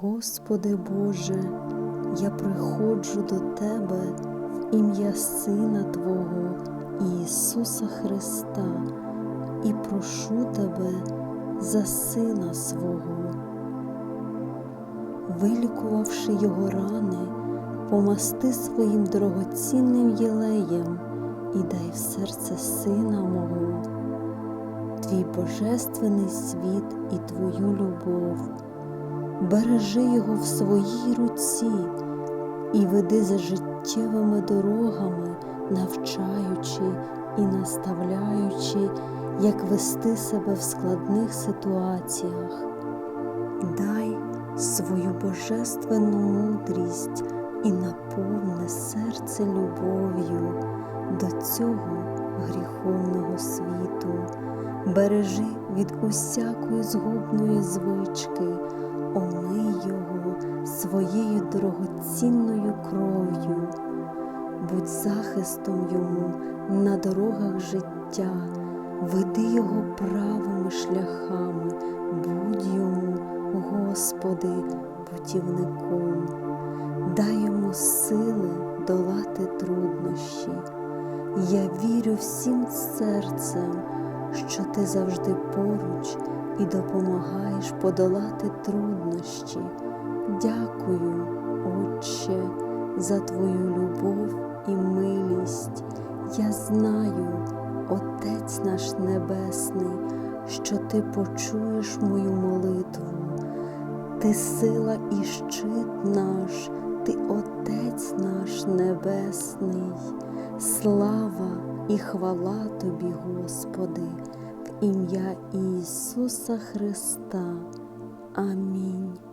Господи Боже, я приходжу до Тебе в ім'я Сина Твого Ісуса Христа і прошу Тебе за Сина свого. Вилікувавши його рани, помасти своїм дорогоцінним єлеєм і дай в серце Сина мого, Твій божественний світ і Твою любов бережи його в своїй руці і веди за життєвими дорогами, навчаючи і наставляючи, як вести себе в складних ситуаціях. Дай свою божественну мудрість і наповни серце любов'ю до цього гріховного світу. Бережи від усякої згубної звички, омий його своєю дорогоцінною кров'ю, будь захистом йому на дорогах життя, веди його правими шляхами, будь йому, Господи, путівником, дай йому сили долати труднощі. Я вірю всім серцем, що ти завжди поруч і допомагаєш подолати труднощі. Дякую, Отче, за Твою любов і милість. Я знаю, Отець наш Небесний, що Ти почуєш мою молитву. Ти сила і щит наш, Ти Отець наш Небесний, слава і хвала Тобі, Господи, ім'я Ісуса Христа. Амінь.